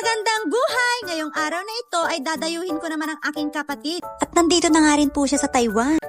Magandang buhay! Ngayong araw na ito ay dadayuhin ko naman ang aking kapatid. At nandito na nga rin po siya sa Taiwan.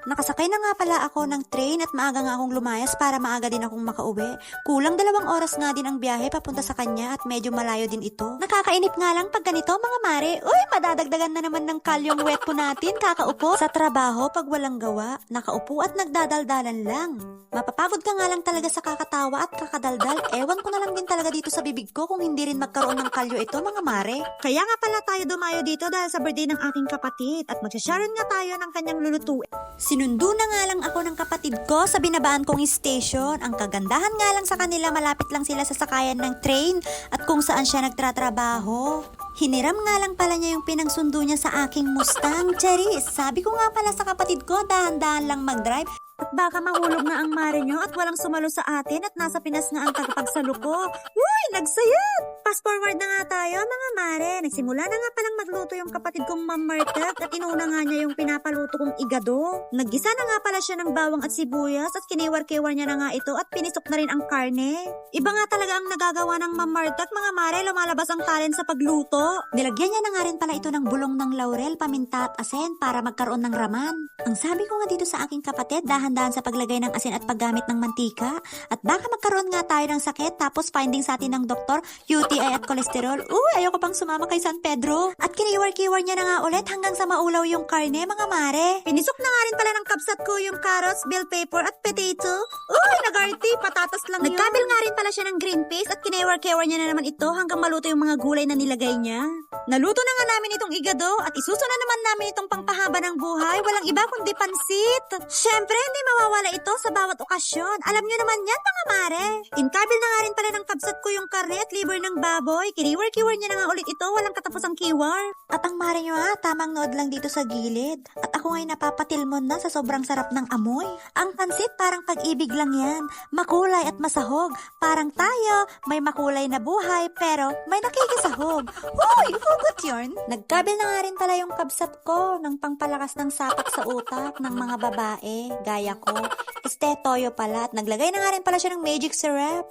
Nakasakay na nga pala ako ng train at maaga nga akong lumayas para maaga din akong makauwi. Kulang dalawang oras nga din ang biyahe papunta sa kanya at medyo malayo din ito. Nakakainip nga lang pag ganito mga mare. Uy, madadagdagan na naman ng kalyong wet po natin kakaupo. Sa trabaho pag walang gawa, nakaupo at nagdadaldalan lang. Mapapagod ka nga lang talaga sa kakatawa at kakadaldal. Ewan ko na lang din talaga dito sa bibig ko kung hindi rin magkaroon ng kalyo ito mga mare. Kaya nga pala tayo dumayo dito dahil sa birthday ng aking kapatid at magsasharon nga tayo ng kanyang lulutuin. Sinundo na nga lang ako ng kapatid ko sa binabaan kong station. Ang kagandahan nga lang sa kanila, malapit lang sila sa sakayan ng train at kung saan siya nagtratrabaho. Hiniram nga lang pala niya yung pinangsundo niya sa aking Mustang. Charis, sabi ko nga pala sa kapatid ko, dahan-dahan lang mag-drive. At baka mahulog na ang mare nyo at walang sumalo sa atin at nasa Pinas nga ang tagapagsaluko. Uy, nagsayat! Fast forward na nga tayo mga mare. Nagsimula na nga palang magluto yung kapatid kong Ma'am Martek at inuna nga niya yung pinapaluto kong igado. Naggisa na nga pala siya ng bawang at sibuyas at kiniwar-kiwar niya na nga ito at pinisok na rin ang karne. Iba nga talaga ang nagagawa ng Ma'am Martek mga mare. Lumalabas ang talent sa pagluto. Nilagyan niya na nga rin pala ito ng bulong ng laurel, paminta at asin para magkaroon ng raman. Ang sabi ko nga dito sa aking kapatid, dahan-dahan sa paglagay ng asin at paggamit ng mantika. At baka magkaroon nga tayo ng sakit tapos finding sa atin ng doktor, UTI at kolesterol. Uy, ayoko pang sumama kay San Pedro. At kiniwar-kiwar niya na nga ulit hanggang sa maulaw yung karne, mga mare. Pinisok na nga rin pala ng kapsat ko yung carrots, bell pepper at potato. Uy, nagarty, patatas lang yun. Nagkabil nga rin pala siya ng green peas at kinewar-kewar niya na naman ito hanggang maluto yung mga gulay na nilagay niya. Naluto na nga namin itong igado at isuso na naman namin itong pangpahaba ng buhay. Walang iba kundi pansit. Siyempre, hindi mawawala ito sa bawat okasyon. Alam niyo naman yan, mga mare. Inkabil na nga rin pala ng kapsat ko yung karne at liver ng baboy. Kiniwar-kiwar niya na nga ulit ito. Walang katapusang kiwar. At ang mare nyo ha, tamang nood lang dito sa gilid. At ako ngay napapatilmon na sa sobrang sarap ng amoy. Ang pansit parang pag-ibig lang yan. Makulay at masahog. Parang tayo, may makulay na buhay pero may nakikisahog. Hoy, hugot yun. Nagkabil na nga rin pala yung kabsat ko ng pangpalakas ng sapak sa utak ng mga babae, gaya ko. Este toyo pala at naglagay na nga rin pala siya ng magic syrup.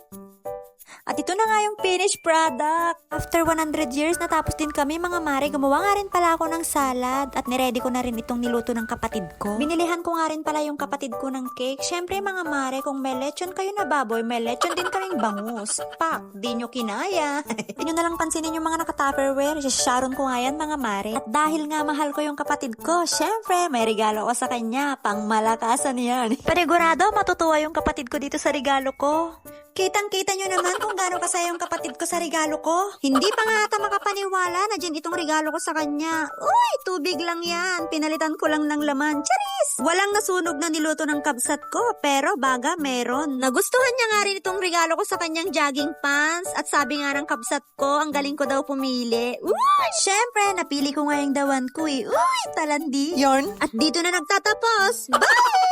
At ito na nga yung finished product. After 100 years, natapos din kami mga mare. Gumawa nga rin pala ako ng salad at niready ko na rin itong niluto ng kapatid ko. Binilihan ko nga rin pala yung kapatid ko ng cake. Syempre mga mare, kung may lechon kayo na baboy, may lechon din kaming bangus. Pak, di nyo kinaya. Nyo na lang pansinin yung mga naka-tupperware. Sharon ko nga yan mga mare. At dahil nga mahal ko yung kapatid ko, syempre may regalo ko sa kanya. Pang malakasan yan. Panigurado, matutuwa yung kapatid ko dito sa regalo ko. Kitang-kita nyo naman kung gaano kasaya yung kapatid ko sa regalo ko. Hindi pa nga ata makapaniwala na dyan itong regalo ko sa kanya. Uy, tubig lang yan. Pinalitan ko lang ng laman. Charis! Walang nasunog na niluto ng kabsat ko, pero baga meron. Nagustuhan niya nga rin itong regalo ko sa kanyang jogging pants. At sabi nga ng kabsat ko, ang galing ko daw pumili. Uy! Siyempre, napili ko nga yung dawan ko eh. Uy, talandi. Yarn? At dito na nagtatapos. Bye!